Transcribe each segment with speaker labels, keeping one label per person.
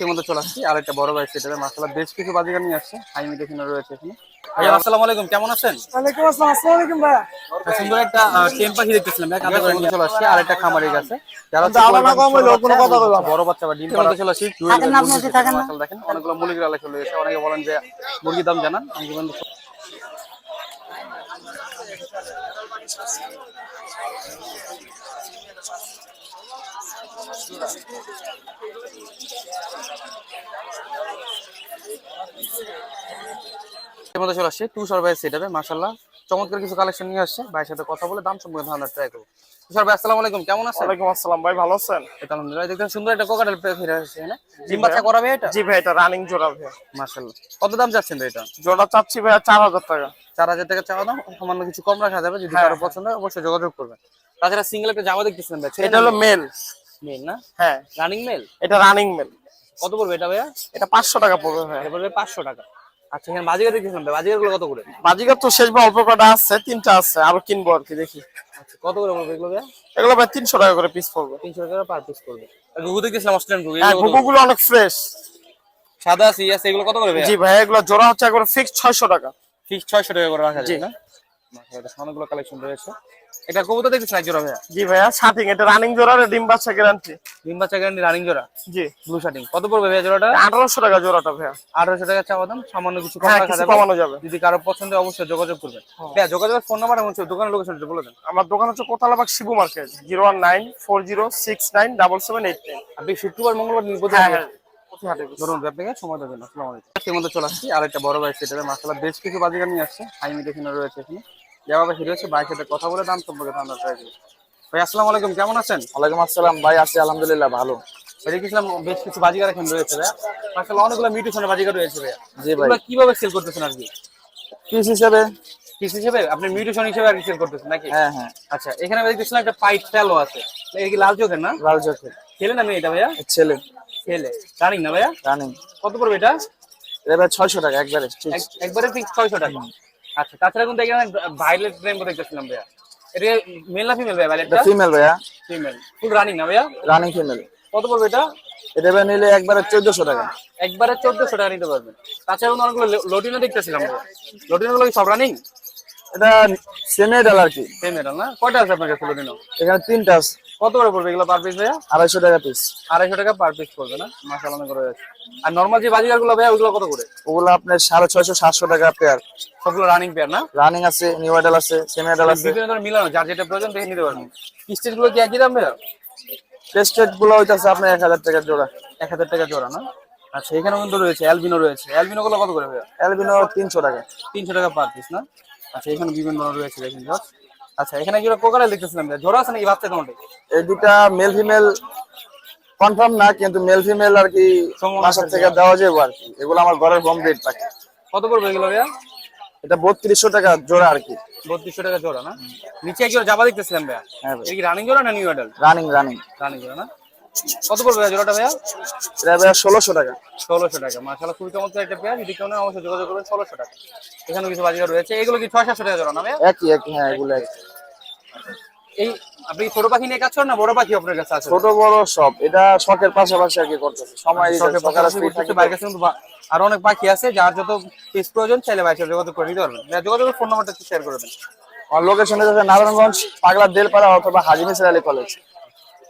Speaker 1: এর মধ্যে চলে আসছি। আর একটা বড় ভাই সেটা মাসালা বেশ কিছু বাজিগার নিয়ে আসছে। হাই এখানে রয়েছে এখানে। ভাইয়া আসসালামু আলাইকুম কেমন আছেন?
Speaker 2: ওয়ালাইকুম আসসালাম আসসালামু আলাইকুম ভাইয়া।
Speaker 1: সুন্দর একটা টেম পাখি দেখতেছিলাম ভাই কাঁধে করে নিয়ে চলে আসছি। আর একটা খামারের কাছে। যারা
Speaker 2: আলাদা কম হইলেও কোনো কথা বলব
Speaker 1: বড় বাচ্চা বা ডিম পাড়া চলে আসছি। দেখেন অনেকগুলো মুরগির আলা চলে এসেছে। অনেকে বলেন যে মুরগির দাম জানান। অনেকে বলেন যে- এর মধ্যে চলে আসছে টু সরবাই সেট হবে মাশাল্লাহ চমৎকার কিছু কালেকশন নিয়ে আসছে। ভাইয়ের সাথে কথা বলে দাম সম্পর্কে ধারণা ট্রাই করব। তুষার ভাই আসসালামু আলাইকুম কেমন আছেন?
Speaker 2: ওয়ালাইকুম আসসালাম ভাই ভালো আছেন?
Speaker 1: আলহামদুলিল্লাহ দেখতে সুন্দর একটা কোকাটেল ফিরে আসছে এখানে ডিম বাচ্চা করাবে এটা?
Speaker 2: জি ভাই এটা রানিং জোড়া ভাই।
Speaker 1: মাশাল্লাহ কত দাম এটা?
Speaker 2: জোড়া চাচ্ছি ভাইয়া চার হাজার টাকা।
Speaker 1: চার হাজার টাকা চাওয়া দাম সামান্য কিছু কম রাখা যাবে যদি
Speaker 2: হ্যাঁ।
Speaker 1: কারও পছন্দ হয় অবশ্যই যোগাযোগ করবেন। তাছাড়া সিঙ্গেল একটা জামা দেখতেছিলেন ভাই
Speaker 2: এটা হলো মেল
Speaker 1: মেল না?
Speaker 2: হ্যাঁ।
Speaker 1: রানিং মেল
Speaker 2: এটা রানিং মেল
Speaker 1: কত পড়বে এটা ভাইয়া?
Speaker 2: এটা পাঁচশো টাকা পড়বে ভাই।
Speaker 1: এটা পড়বে পাঁচশো টাকা। আচ্ছা এখানে বাজিগারগুলো কত করে?
Speaker 2: বাজিগার তো শেষ অল্প কটা আছে তিনটা আছে আরও কিনবো আর কি দেখি।
Speaker 1: আচ্ছা কত করে পড়বে এগুলো
Speaker 2: এগুলো ভাই তিনশো টাকা করে পিস পড়বে।
Speaker 1: তিনশো টাকা পার পিস করবে আর ঘুঘু দেখেছিলাম অস্ট্রেলিয়ান ঘুঘু
Speaker 2: হ্যাঁ? ঘুঘুগুলো অনেক ফ্রেশ
Speaker 1: সাদা আছে এগুলো কত করে
Speaker 2: জি ভাই এগুলো জোড়া হচ্ছে একবার ফিক্স ছয়শো টাকা।
Speaker 1: ফিক্স ছয়শো টাকা করে রাখা যায় না? অনেকগুলো কালেকশন রয়েছে। এটা কবুতর দেখতেছি এক জোড়া ভাইয়া?
Speaker 2: জি ভাইয়া শার্টিং এটা রানিং জোড়া আর ডিম বাচ্চা গ্যারান্টি
Speaker 1: ডিম বাচ্চা গ্যারান্টি রানিং জোড়া?
Speaker 2: জি।
Speaker 1: ব্লু শার্টিং কত পড়বে ভাইয়া জোড়াটা?
Speaker 2: আঠারোশো টাকা জোড়াটা ভাইয়া।
Speaker 1: আঠারোশো টাকা চাওয়া দাম সামান্য কিছু কম
Speaker 2: হ্যাঁ কমানো যাবে।
Speaker 1: যদি কারও পছন্দ অবশ্যই যোগাযোগ করবেন। ভাইয়া যোগাযোগের ফোন নাম্বার এবং দোকানের বলে দেন।
Speaker 2: আমার দোকান হচ্ছে Kotalabag Shibu market zero one nine four zero six nine double seven eight nine
Speaker 1: আপনি শুক্রবার মঙ্গলবার নির্বোধ
Speaker 2: হ্যাঁ হ্যাঁ।
Speaker 1: ধরুন আপনাকে সময় দেবেন আসসালামু আলাইকুম। মধ্যে চলে আসছি আর একটা বড় ভাই সেটা মাসালা বেশ কিছু বাজিগার নিয়ে আসছে। হাইমি এখানে রয়েছে এখানে। যাওয়া বা হিরো হচ্ছে বাইকের সাথে কথা বলে দাম সম্পর্কে ধারণা করব ভাই আসসালামু আলাইকুম কেমন আছেন?
Speaker 3: ওয়ালাইকুম আসসালাম ভাই আছি আলহামদুলিল্লাহ ভালো।
Speaker 1: ভাই দেখেছিলাম বেশ কিছু বাজিগার এখানে রয়েছে ভাইয়া মাসালা অনেকগুলো মিউটেশনের বাজিগার রয়েছে ভাইয়া
Speaker 3: জি ভাই।
Speaker 1: কীভাবে সেল করতেছেন আর কি
Speaker 3: পিস হিসেবে?
Speaker 1: পিস হিসেবে? আপনি মিউটেশন হিসেবে আর কি সেল করতেছেন নাকি?
Speaker 3: হ্যাঁ হ্যাঁ।
Speaker 1: আচ্ছা এখানে দেখতেছিলাম একটা পাইট ফেলো আছে। এটা কি লাল চোখের না?
Speaker 3: লাল চোখে
Speaker 1: ছেলে না মেয়ে এটা ভাইয়া?
Speaker 3: ছেলে।
Speaker 1: ছেলে রানিং না ভাইয়া?
Speaker 3: রানিং।
Speaker 1: কত পড়বে এটা?
Speaker 3: ছয়শো টাকা একবারে ঠিক।
Speaker 1: একবারে ফিক্স ছয়শো টাকা। আচ্ছা তাছাড়া কিন্তু এখানে ভাইলেট রেনবো দেখতেছিলাম ভাইয়া। এটা মেল না ফিমেল ভাইয়া ভাইলেটটা
Speaker 3: ফিমেল ভাইয়া।
Speaker 1: ফিমেল ফুল রানিং না ভাইয়া?
Speaker 3: রানিং ফিমেল
Speaker 1: কত পড়বে এটা?
Speaker 3: এটা এবার নিলে একবারে চোদ্দশো টাকা।
Speaker 1: একবারে চোদ্দশো টাকা নিতে পারবেন। তাছাড়া কিন্তু অনেকগুলো লটিনো দেখতেছিলাম ভাইয়া। লটিনো গুলো কি সব রানিং
Speaker 3: এটা সেমি ডাল আর কি।
Speaker 1: সেম এটা না? কয়টা আছে আপনার কাছে লটিনো
Speaker 3: এখানে তিনটা আছে।
Speaker 1: কত করে পড়বে এগুলো পার পিস ভাইয়া?
Speaker 3: আড়াইশো টাকা পিস
Speaker 1: আড়াইশো টাকা পার পিস পড়বে না? মাসাল অনেক করে আছে আর নর্মাল যে বাজিগারগুলো ভাইয়া ওইগুলো কত করে?
Speaker 3: ওগুলো আপনার সাড়ে ছয়শো সাতশো টাকা পেয়ার
Speaker 1: সবগুলো রানিং পেয়ার না?
Speaker 3: রানিং আছে নিউ ডাল আছে সেমি ডাল আছে।
Speaker 1: বিভিন্ন ধরনের মিলানো যার যেটা প্রয়োজন দেখে নিতে পারবেন। স্টেজগুলো কি একই দাম ভাইয়া?
Speaker 3: টেস্টেডগুলো হইতাছে আপনার এক হাজার টাকা জোড়া।
Speaker 1: এক হাজার টাকা জোড়া না? আচ্ছা এখানেও কিন্তু রয়েছে অ্যালবিনো রয়েছে। অ্যালবিনো গুলো কত করে ভাইয়া?
Speaker 3: অ্যালবিনো তিনশো টাকা।
Speaker 1: তিনশো টাকা পার পিস না? আচ্ছা এখানে বিভিন্ন রয়েছে দেখেন আচ্ছা এখানে কি কোকারেল দেখতেছিলাম জোড়া আছে নাকি বাচ্চা তোমাদের?
Speaker 3: এই দুটা মেল ফিমেল কনফার্ম না কিন্তু মেল ফিমেল আর কি বাসার থেকে দেওয়া যাবে আর কি। এগুলো আমার ঘরের হোম রেট থাকে।
Speaker 1: কত পড়বে এগুলো ভাইয়া?
Speaker 3: এটা বত্রিশশো টাকা জোড়া আর কি।
Speaker 1: বত্রিশশো টাকা জোড়া না? নিচে কি জাবা দেখতেছিলাম ভাইয়া।
Speaker 3: হ্যাঁ ভাই।
Speaker 1: কি রানিং জোড়া না new adult
Speaker 3: running running
Speaker 1: running জোড়া না? কত পড়বে জোড়াটা ভাইয়া?
Speaker 3: এটা ভাইয়া ষোলোশো টাকা।
Speaker 1: ষোলোশো টাকা মাসালা খুবই চমৎকার একটা পেয়ার যদি কেউ অবশ্যই যোগাযোগ করবেন ষোলোশো টাকা। এখানে কিছু বাজিগার রয়েছে। এগুলো কি ছয় সাতশো টাকা জোড়া না ভাইয়া?
Speaker 3: একই একই হ্যাঁ এগুলো একই।
Speaker 1: এই আপনি ছোট পাখি নিয়ে কাজ করেন না বড় পাখি আপনার কাছে আছে?
Speaker 3: ছোট বড় সব। এটা শখের পাশাপাশি আর কি করতেছে। সময়
Speaker 1: শখের পাশাপাশি করতেছে, বাইরের কাছে কিন্তু আরও অনেক পাখি আছে যার যত পিস প্রয়োজন চাইলে বাইরে যোগাযোগ করে নিতে পারবেন। ভাইয়া, যোগাযোগের ফোন নাম্বারটা শেয়ার করে দেন।
Speaker 3: আমার লোকেশন নারায়ণগঞ্জ পাগলা দেলপাড়া অথবা হাজি মিসর আলী কলেজ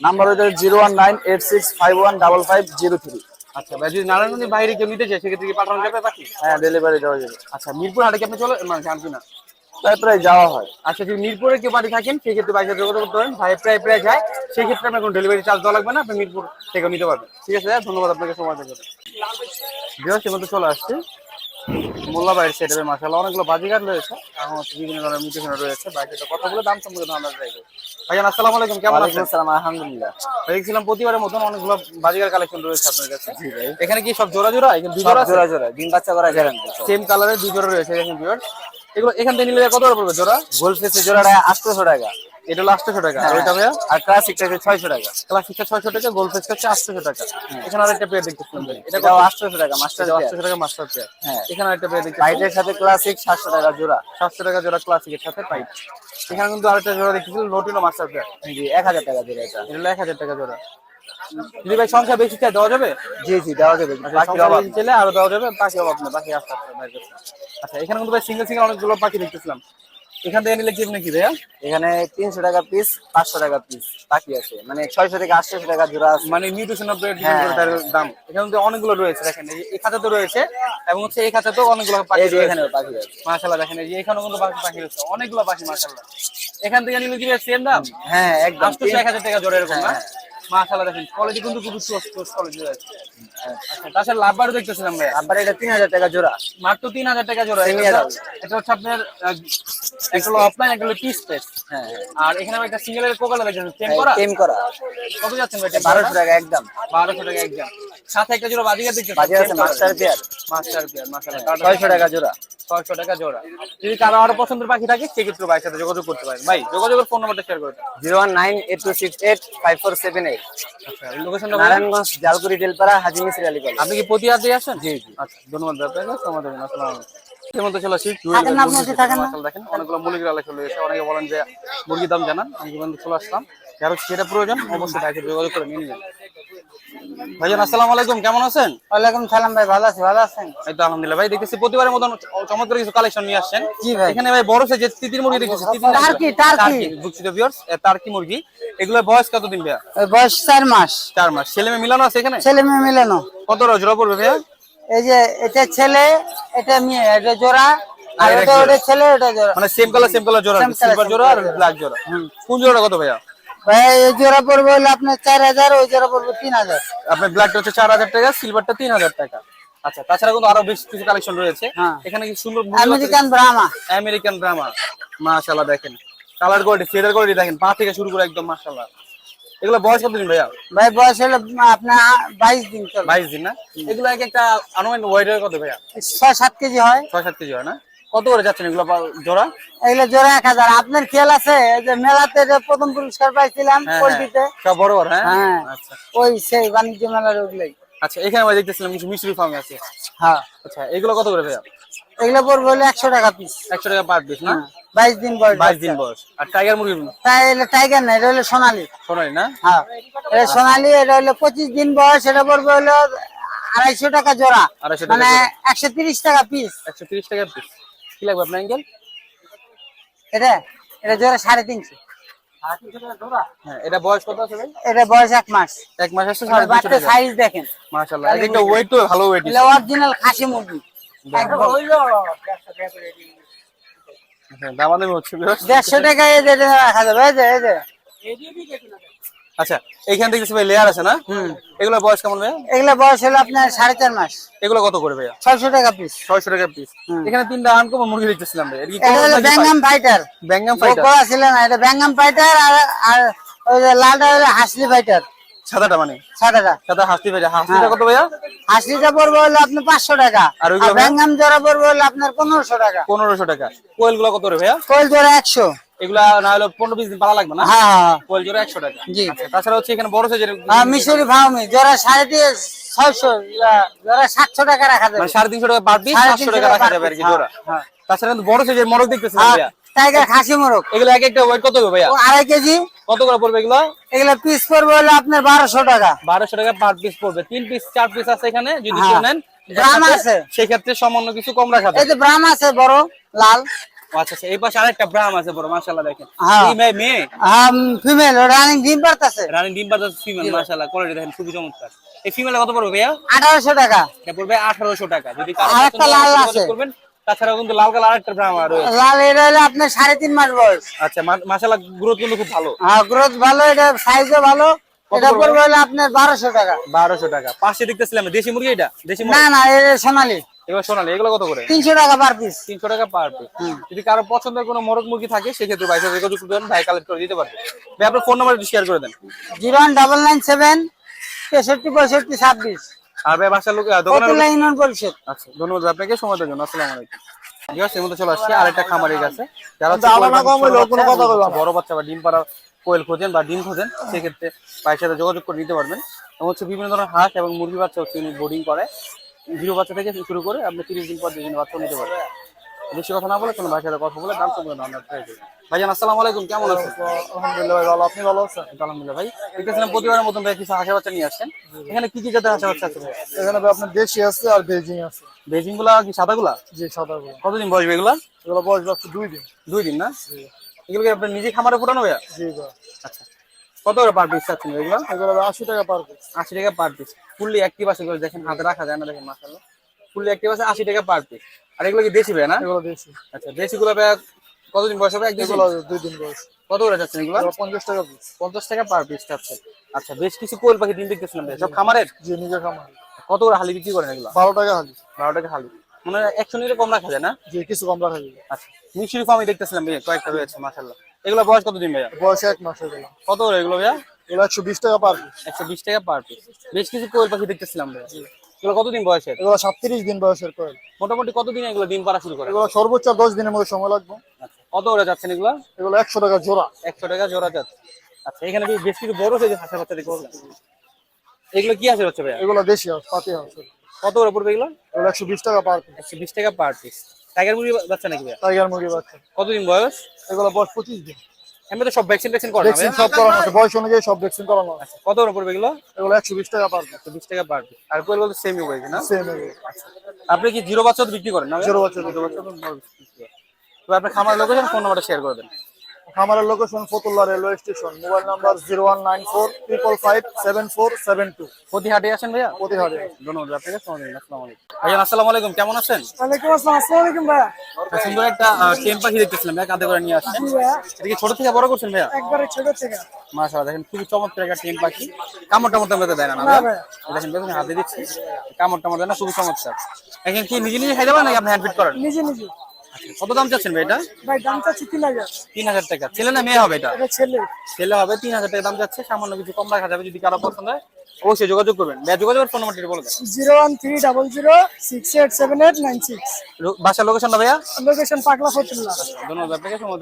Speaker 3: নাম্বার হচ্ছে zero one nine eight six five one double five zero three.
Speaker 1: আচ্ছা ভাই যদি নারায়ণগঞ্জের বাইরে কেউ নিতে চায় সেক্ষেত্রে কি পাঠানো যাবে পাখি
Speaker 3: হ্যাঁ ডেলিভারি দেওয়া যাবে।
Speaker 1: আচ্ছা মিরপুর হাটে কি আপনি চলে মানে জান কিনা?
Speaker 3: প্রায় প্রায় যাওয়া হয়।
Speaker 1: আচ্ছা যদি মিরপুরে কেউ বাড়ি থাকেন সেক্ষেত্রে বাইরে যোগাযোগ করতে পারেন ভাই প্রায় প্রায় যায়। সেই ক্ষেত্রে আপনার কোনো ডেলিভারি চার্জ দেওয়া লাগবে না আপনি মিরপুর থেকে নিতে পারবেন। ঠিক আছে ধন্যবাদ আপনাকে সময় দেওয়ার জন্য। মধ্যে চলে আসছে। মোল্লা বাইরের সেটা মাসাল অনেকগুলো বাজিঘাট রয়েছে। এখন বিভিন্ন ধরনের মিউটেশন রয়েছে। বাইরে কথা বলে দাম সম্পর্কে ধারণা চাইবে। ভাইজান আসসালামু আলাইকুম কেমন আছেন?
Speaker 3: আসসালাম আলহামদুলিল্লাহ।
Speaker 1: দেখছিলাম প্রতিবারের মতন অনেকগুলো বাজিগার কালেকশন রয়েছে আপনার কাছে। এখানে কি সব জোড়া জোড়া এখানে দুই জোড়া
Speaker 3: জোড়া জোড়া ডিম বাচ্চা করা গ্যারান্টি
Speaker 1: সেম কালারের দুই জোড়া রয়েছে দেখেন ভিউয়ার এগুলো এখান থেকে নিলে কত করে পড়বে জোড়া?
Speaker 3: গোল ফেসের জোড়াটা আটশোশো টাকা।
Speaker 1: এটা হলো আটশোশো টাকা। আর ওইটা ভাইয়া
Speaker 3: আর ক্লাসিকটা ছয়শো টাকা।
Speaker 1: ক্লাসিকটা ছয়শো টাকা গোল ফেসটা হচ্ছে আটশোশো টাকা। এখানে আরেকটা পেয়ার দেখতেছিলাম ভাই। এটা
Speaker 3: আটশোশো টাকা মাস্টার
Speaker 1: এটা আটশোশো টাকা মাস্টার পেয়ার
Speaker 3: হ্যাঁ।
Speaker 1: এখানে আরেকটা পেয়ার দেখতে
Speaker 3: লাইটের সাথে ক্লাসিক সাতশো টাকা জোড়া।
Speaker 1: সাতশো টাকা জোড়া ক্লাসিকের সাথে পাইপ এখানে কিন্তু আরেকটা জোড়া দেখতেছিল লোটিনো মাস্টার পেয়ার
Speaker 3: জি এক হাজার টাকা জোড়া এটা।
Speaker 1: এটা হলো এক হাজার টাকা জোড়া। যদি ভাই সংখ্যা বেশি চাই দেওয়া যাবে?
Speaker 4: জি জি দেওয়া যাবে।
Speaker 1: আচ্ছা, চাইলে আরও দেওয়া যাবে বাকি অভাব না বাকি আস্তে আস্তে আচ্ছা এখানে কিন্তু ভাই সিঙ্গেল সিঙ্গেল অনেকগুলো পাখি দেখতেছিলাম। এখান থেকে নিলে কি নাকি ভাইয়া?
Speaker 4: এখানে তিনশো টাকা পিস পাঁচশো টাকা পিস বাকি আছে। মানে ছয়শো থেকে আটশো টাকা জোড়া আছে।
Speaker 1: মানে মিউটেশন অফ
Speaker 4: হ্যাঁ,
Speaker 1: তার দাম। এখানে অনেকগুলো রয়েছে দেখেন এই- খাতে তো রয়েছে এবং হচ্ছে এই খাতে তো অনেকগুলো পাখি
Speaker 4: এখানে পাখি আছে।
Speaker 1: মাশাআল্লাহ দেখেন এই এখানেও কিন্তু পাখি পাখি রয়েছে। অনেকগুলো পাখি মাশাআল্লাহ। এখান থেকে নিলে কি সেম দাম?
Speaker 4: হ্যাঁ একদম।
Speaker 1: আটশো এক হাজার টাকা জোড়া এরকম না?
Speaker 4: হ্যাঁ।
Speaker 1: মাশাআল্লাহ দেখেন কোয়ালিটি কিন্তু খুব কোয়ালিটি রয়েছে আচ্ছা তাছাড়া লাভবারও দেখতেছিলাম ভাই
Speaker 4: লাভবার এটা তিন হাজার টাকা জোড়া।
Speaker 1: মাত্র তিন হাজার টাকা জোড়া। এটা হচ্ছে আপনার একটা হলো অফলাইন একটা হলো টি স্পেস
Speaker 4: হ্যাঁ
Speaker 1: আর এখানে আমি একটা সিঙ্গেলের কোকালা দেখেন টেম করা?
Speaker 4: টেম করা।
Speaker 1: কত যাচ্ছেন ভাই? টেম
Speaker 4: বারোশো টাকা একদম।
Speaker 1: বারোশো টাকা একদম। সাথে একটা জোড়া বাজিকার দেখতে
Speaker 4: বাজে আছে মাস্টার পেয়ার
Speaker 1: মাস্টার পেয়ার মাশাআল্লাহ
Speaker 4: ছয়শো টাকা জোড়া।
Speaker 1: ছয়শো টাকা জোড়া। যদি কারও আরও পছন্দের পাখি থাকে সেক্ষেত্রে ভাইয়ের সাথে যোগাযোগ করতে পারেন। ভাই যোগাযোগের ফোন নাম্বারটা শেয়ার করে
Speaker 4: zero one nine eight two six eight five four seven eight.
Speaker 1: আচ্ছা লোকেশনটা
Speaker 4: নারায়ণগঞ্জ জালকুড়ি তেলপাড়া হাজি মিসির আলী কলেজ
Speaker 1: আপনি কি প্রতি হাতে আসেন? জি জি। আচ্ছা ধন্যবাদ আপনাকে সময় দেবেন আসসালামু আলাইকুম। এর মধ্যে ছিল দেখেন অনেকগুলো মুরগির চলে অনেকে বলেন যে মুরগির দাম জানান আমি কিন্তু চলে আসলাম। যার সেটা প্রয়োজন অবশ্যই যোগাযোগ করে নিয়ে নেবেন। ভাইজান আসসালামু আলাইকুম কেমন আছেন?
Speaker 4: ওয়ালাইকুম সালাম ভাই ভালো আছি ভালো আছেন?
Speaker 1: এই তো আলহামদুলিল্লাহ। ভাই দেখতেছি প্রতিবারের মতন চমৎকার কিছু কালেকশন নিয়ে আসছেন।
Speaker 4: জি ভাই।
Speaker 1: এখানে ভাই বড় সাইজের তিতির মুরগি দেখতেছি?
Speaker 4: Turkey, turkey.
Speaker 1: দুঃখিত ভিউয়ার্স টার্কি মুরগি। এগুলোর বয়স কতদিন ভাইয়া?
Speaker 4: বয়স চার মাস।
Speaker 1: চার মাস। ছেলে মেয়ে মিলানো আছে এখানে?
Speaker 4: ছেলে মেয়ে মিলানো।
Speaker 1: কত জোড়া পড়বে ভাইয়া?
Speaker 4: এই যে এটা ছেলে এটা মেয়ে এটা জোড়া আর এটা ওটা ছেলে ওটা জোড়া।
Speaker 1: মানে সেম কালার সেম কালার জোড়া সিলভার জোড়া আর। ব্ল্যাক জোড়া। কোন জোড়া কত ভাইয়া?
Speaker 4: ভাই এই জোড়া পড়বে হলো আপনার চার হাজার ওই জোড়া পড়বে তিন হাজার।
Speaker 1: আপনার ব্ল্যাকটা হচ্ছে চার হাজার টাকা সিলভারটা তিন হাজার টাকা। আচ্ছা তাছাড়া কিন্তু আরও বেশ কিছু কালেকশন রয়েছে।
Speaker 4: হ্যাঁ।
Speaker 1: এখানে কি সুন্দর
Speaker 4: আমেরিকান ব্রাহ্মা
Speaker 1: আমেরিকান ড্রামা মাশাআল্লাহ দেখেন। কালার কোয়ালিটি ফেদার কোয়ালিটি দেখেন পা থেকে শুরু করে একদম মাশাআল্লাহ। এগুলো বয়স কতদিন ভাইয়া?
Speaker 4: ভাই বয়স হলো আপনার বাইশ দিন চলে।
Speaker 1: বাইশ দিন না? এগুলো এক একটা আনুমানিক কত ভাইয়া?
Speaker 4: ছয় সাত কেজি হয়।
Speaker 1: ছয় সাত কেজি হয় না? কত করে যাচ্ছেন এগুলো জোড়া?
Speaker 4: এগুলো জোড়া এক হাজার। আপনার খেয়াল আছে? যে মেলাতে যে প্রথম পুরস্কার পাইছিলাম
Speaker 1: হ্যাঁ,
Speaker 4: পোল্ট্রিতে।
Speaker 1: হ্যাঁ। সব বড় বড় হ্যাঁ?
Speaker 4: হ্যাঁ।
Speaker 1: আচ্ছা।
Speaker 4: ওই সেই বাণিজ্য মেলার ওগুলোই।
Speaker 1: আচ্ছা এখানে আমি দেখতেছিলাম কিছু ফার্মে আছে।
Speaker 4: হ্যাঁ।
Speaker 1: আচ্ছা এগুলো কত করে ভাইয়া?
Speaker 4: এগুলো পড়বে হলো একশো টাকা পিস
Speaker 1: একশো টাকা পার পিস না?
Speaker 4: বাইশ দিন বয়স
Speaker 1: বাইশ দিন বয়স। আর টাইগার মুরগি?
Speaker 4: টাইগার না এটা হলো সোনালি।
Speaker 1: সোনালি না?
Speaker 4: হ্যাঁ এটা সোনালি এটা হলো পঁচিশ দিন বয়স এটা পড়বে হলো আড়াইশো টাকা জোড়া। মানে একশো তিরিশ টাকা পিস
Speaker 1: একশো তিরিশ টাকা পিস কি লাগবে আপনার অ্যাঙ্গেল
Speaker 4: এটা এটা জোড়া সাড়ে তিনশো।
Speaker 1: হ্যাঁ। এটা বয়স কত আছে ভাই?
Speaker 4: এটা বয়স এক মাস।
Speaker 1: এক মাস আসছে সাড়ে তিনশো
Speaker 4: সাইজ দেখেন।
Speaker 1: মাশাআল্লাহ। ওয়েট তো ভালো ওয়েট
Speaker 4: এটা অরিজিনাল খাসি মুরগি।
Speaker 1: দামাদামি হচ্ছে।
Speaker 4: দেড়শো টাকা এই যে রাখা যাবে এই যে। এই যে
Speaker 1: আচ্ছা এইখান থেকে ভাই লেয়ার আছে না? এগুলো বয়স কেমন ভাইয়া?
Speaker 4: এগুলো বয়স হলো আপনার সাড়ে চার মাস।
Speaker 1: এগুলো কত করে ভাইয়া?
Speaker 4: ছয়শো টাকা পিস
Speaker 1: ছয়শো টাকা পিস এখানে তিনটা আনকমন মুরগি দেখতেছিলাম ভাই
Speaker 4: ব্যাঙ্গাম ফাইটার
Speaker 1: ব্যাঙ্গাম ফাইটার
Speaker 4: করা ছিল না এটা ব্যাঙ্গাম ফাইটার আর আর ওই যে লালটা হলো হাসলি ফাইটার
Speaker 1: সাদাটা মানে?
Speaker 4: সাদাটা।
Speaker 1: সাদা ভাইয়া কত ভাইয়া?
Speaker 4: হাসলিটা পড়বে হলো আপনার পাঁচশো টাকা।
Speaker 1: আর
Speaker 4: আর
Speaker 1: ওইগুলো ভাই?
Speaker 4: ব্যাঙ্গাম জোড়া পড়বে হলো আপনার পনেরোশো টাকা।
Speaker 1: পনেরোশো টাকা। কোয়েলগুলো কত করে ভাইয়া?
Speaker 4: কোয়েল জোড়া একশো।
Speaker 1: এগুলা না হলে পনেরো বিশ দিন পালা লাগবে না?
Speaker 4: হ্যাঁ হ্যাঁ।
Speaker 1: কোয়েল জোড়া একশো টাকা।
Speaker 4: জি।
Speaker 1: আচ্ছা, তাছাড়া হচ্ছে এখানে বড় সাইজের
Speaker 4: মিশরি ফাউমি জোড়া সাড়ে দিয়ে ছয়শো জোড়া সাতশো টাকা রাখা যাবে।
Speaker 1: মানে সাড়ে তিনশো টাকা সাতশো টাকা
Speaker 4: টাকা
Speaker 1: রাখা যাবে আর কি জোড়া।
Speaker 4: হ্যাঁ,
Speaker 1: তাছাড়া বড় সাইজের মরক দেখতেছিলাম
Speaker 4: টাইগার খাসি মোরগ।
Speaker 1: এগুলো এক একটা ওয়েট কত হবে ভাইয়া?
Speaker 4: আড়াই কেজি।
Speaker 1: কত করে পড়বে এগুলো?
Speaker 4: এগুলো পিস পড়বে হলো আপনার বারোশো টাকা।
Speaker 1: বারোশো টাকা পার পিস পড়বে। তিন পিস চার পিস আছে এখানে যদি। নেন
Speaker 4: গ্রাম আছে।
Speaker 1: সেক্ষেত্রে সামান্য কিছু কম রাখা
Speaker 4: এই যে ব্রাম আছে বড় লাল।
Speaker 1: আচ্ছা আচ্ছা এই পাশে আরেকটা ব্রাম আছে বড় মাশাআল্লাহ দেখেন।
Speaker 4: হ্যাঁ।
Speaker 1: এই মেয়ে? মেয়ে
Speaker 4: ফিমেল রানিং ডিম পারতেছে
Speaker 1: রানী ডিম বাজার ফিমেল মাশাআল্লাহ কোয়ালিটি দেখেন খুবই চমৎকার। এই ফিমেল কত পড়বে ভাইয়া?
Speaker 4: আঠারোশো টাকা।
Speaker 1: এটা পড়বে আঠারোশো টাকা। যদি
Speaker 4: আরেকটা লাল আছে।
Speaker 1: করবেন। তাছাড়া কিন্তু লাল কালার আরেকটা রয়েছে।
Speaker 4: লাল এটা হলো আপনার সাড়ে তিন মাস বয়স।
Speaker 1: আচ্ছা মাশাআল্লাহ গ্রোথ কিন্তু খুব ভালো।
Speaker 4: হ্যাঁ গ্রোথ ভালো এটা সাইজও ভালো। এটা
Speaker 1: পড়বে?
Speaker 4: পড়বে হলো আপনার বারোশো টাকা।
Speaker 1: বারোশো টাকা। পাশে দেখতেছিলাম দেশি মুরগি এটা? দেশি
Speaker 4: না না এটা সোনালি।
Speaker 1: এবার সোনালি এগুলো কত করে?
Speaker 4: তিনশো টাকা পার পিস
Speaker 1: তিনশো টাকা পার পিস যদি কারও পছন্দের কোনো মোরগ মুরগি থাকে সেক্ষেত্রে ভাই সাথে যোগাযোগ করবেন ভাই কালেক্ট করে দিতে পারবে। ভাই আপনার ফোন নাম্বার শেয়ার করে দেন।
Speaker 4: Zero one double nine seven তেষট্টি পঁয়ষট্টি ছাব্বিশ।
Speaker 1: আর ভাই বাসার লোক দোকানের
Speaker 4: পরিষদ।
Speaker 1: আচ্ছা ধন্যবাদ আপনাকে সময় দেওয়ার জন্য। আসসালামু আলাইকুম। ঠিক আছে মধ্যে চলে আসছি। আরেকটা খামারের কাছে। যারা এবং বড় বাচ্চা বা ডিম পাড়া কোয়েল খোঁজেন বা ডিম খোঁজেন সেক্ষেত্রে ভাইয়ের সাথে যোগাযোগ করে নিতে পারবেন। এবং হচ্ছে বিভিন্ন ধরনের হাঁস এবং মুরগি বাচ্চা হচ্ছে বোর্ডিং করে। জিরো বাচ্চা থেকে শুরু করে আপনি তিরিশ দিন পর দুদিন বাচ্চা নিতে পারবেন। বেশি কথা না বলে কোনো ভাইয়ের সাথে কথা বলে দাম ট্রাই করি ভাইজান আসসালামু আলাইকুম কেমন আছেন?
Speaker 5: আলহামদুলিল্লাহ ভাই ভালো আপনি ভালো আছেন?
Speaker 1: আলহামদুলিল্লাহ ভাই দেখতেছিলাম প্রতিবারের মতন ভাই কিছু হাঁসের বাচ্চা নিয়ে আসছেন। এখানে কি কি জাতের হাঁসের বাচ্চা আছে ভাই?
Speaker 5: এখানে ভাই আপনার দেশি আছে আর বেজিং আছে।
Speaker 1: বেজিংগুলা কি সাদা গুলা
Speaker 5: জি সাদা গুলো
Speaker 1: কতদিন বয়স এগুলা?
Speaker 5: এগুলো বয়স দুই দিন।
Speaker 1: দুই দিন না? এগুলো কি আপনার নিজে খামারে ফোটানো ভাইয়া?
Speaker 5: জি ভাই।
Speaker 1: আচ্ছা। কত করে পার পিস চাচ্ছেন এগুলো?
Speaker 5: এগুলো ভাই আশি টাকা পার পিস
Speaker 1: আশি টাকা পার পিস ফুললি অ্যাক্টিভ আছে এগুলো দেখেন হাতে রাখা যায় না দেখেন মাসাল্লাহ ফুললি অ্যাক্টিভ আছে আশি টাকা পার পিস আর এগুলো কি দেশি ভাই না?
Speaker 5: এগুলো দেশি।
Speaker 1: আচ্ছা দেশি গুলো ভাই কতদিন বয়স হবে? এক দেশি
Speaker 5: এগুলো দুই দিন বয়স।
Speaker 1: কত করে যাচ্ছেন এগুলো?
Speaker 5: এগুলো পঞ্চাশ টাকা পিস
Speaker 1: পঞ্চাশ টাকা পার পিস চাচ্ছেন। আচ্ছা বেশ কিছু কোয়েল পাখি দিন দেখতেছিলাম ভাই। সব খামারের?
Speaker 5: জি নিজে খামার
Speaker 1: কত করে হালি বিক্রি করেন এগুলো?
Speaker 5: বারো টাকা হালি।
Speaker 1: বারো টাকা হালি। মানে একশো নিলে কম রাখা যায় না?
Speaker 5: জি কিছু কম রাখা যাবে
Speaker 1: আচ্ছা মিশরি ফার্মে দেখতেছিলাম কয়েকটা রয়েছে মাসাল্লাহ এগুলো বয়স কতদিন ভাইয়া?
Speaker 5: বয়স এক মাস হয়ে গেল।
Speaker 1: কত করে এগুলো ভাইয়া?
Speaker 5: এগুলো একশো বিশ টাকা পার পিস
Speaker 1: একশো বিশ টাকা পার পিস বেশ কিছু কোয়েল পাখি দেখতেছিলাম ভাইয়া। এগুলো কতদিন বয়সের
Speaker 5: এগুলো সাতত্রিশ দিন বয়সের কয়েল।
Speaker 1: মোটামুটি কতদিন এগুলো ডিম পাড়া শুরু করে?
Speaker 5: এগুলো সর্বোচ্চ দশ দিনের মধ্যে সময় লাগবে।
Speaker 1: আচ্ছা, কত করে যাচ্ছেন এগুলো?
Speaker 5: এগুলো একশো টাকা জোড়া।
Speaker 1: একশো টাকা জোড়া যাচ্ছে আচ্ছা এখানে কি বেশ কিছু বড় সাইজের হাঁসের বাচ্চা দেখতেছিলাম এগুলো কি হাঁসের ভাইয়া?
Speaker 5: এগুলো দেশি হাঁস পাতি হাঁস।
Speaker 1: কত করে পড়বে এগুলো?
Speaker 5: এগুলো একশো বিশ টাকা পার পিস
Speaker 1: একশো বিশ টাকা পার পিস টাইগার মুরগি বাচ্চা নাকি
Speaker 5: টাইগার মুরগি বাচ্চা।
Speaker 1: কতদিন বয়স?
Speaker 5: এগুলো বয়স পঁচিশ দিন।
Speaker 1: এমনি তো সব ভ্যাকসিন ভ্যাকসিন করানো
Speaker 5: ভ্যাকসিন সব করানো আছে বয়স অনুযায়ী সব ভ্যাকসিন করানো আছে।
Speaker 1: আচ্ছা, কত করে পড়বে এগুলো?
Speaker 5: এগুলো একশো বিশ টাকা পার পিস
Speaker 1: একশো বিশ টাকা পার আর কোয়েল বলতে সেমই হয়েছে না?
Speaker 5: সেম
Speaker 1: আপনি কি জিরো বাচ্চা তো বিক্রি করেন না
Speaker 5: জিরো বাচ্চা
Speaker 1: জিরো বাচ্চা তো। তো আপনার খামার লোকেশন ফোন নাম্বারটা শেয়ার করে দেন।
Speaker 5: খামারের location Fatullah railway station mobile number zero one nine four triple five seven four seven two
Speaker 1: প্রতি হাটে আসেন ভাইয়া?
Speaker 5: প্রতিহারে
Speaker 1: ধন্যবাদ আপনাকে আসসালামু আলাইকুম ভাইয়া আসসালামু আলাইকুম কেমন আছেন?
Speaker 6: ওয়ালাইকুম আসসালাম আসসালামু আলাইকুম ভাইয়া।
Speaker 1: সুন্দর একটা টেম পাখি দেখতেছিলাম ভাইয়া কাঁধে করে নিয়ে আসছেন। এটা কি ছোট থেকে বড় করছেন ভাইয়া?
Speaker 6: একবারে ছোট থেকে।
Speaker 1: মাশাআল্লাহ দেখেন খুবই চমৎকার একটা টেম পাখি কামড় টামড় টামড় দেয় না দেখেন দেখুন হাতে দিচ্ছি। কামড় টামড় দেয় না খুবই চমৎকার। এখন কি নিজে নিজে খাইতে পারেন নাকি আপনি হ্যান্ড ফিট করেন?
Speaker 6: নিজে নিজে।
Speaker 1: কত দাম চাচ্ছেন ভাই এটা?
Speaker 6: ভাই দাম চাচ্ছি তিন হাজার।
Speaker 1: তিন হাজার টাকা। ছেলে না মেয়ে হবে এটা?
Speaker 6: ছেলে।
Speaker 1: ছেলে হবে তিন হাজার টাকা দাম যাচ্ছে। সামান্য কিছু কম রাখা যাবে যদি কারও পছন্দ হয় অবশ্যই যোগাযোগ করবেন। যোগাযোগের ফোন নাম্বারটি বলে দেন।
Speaker 6: Zero one three double zero six eight seven eight nine six.
Speaker 1: বাসার লোকেশনটা ভাইয়া?
Speaker 6: লোকেশন পাকলা ফতুল্লা।
Speaker 1: ধন্যবাদ আপনাকে সময়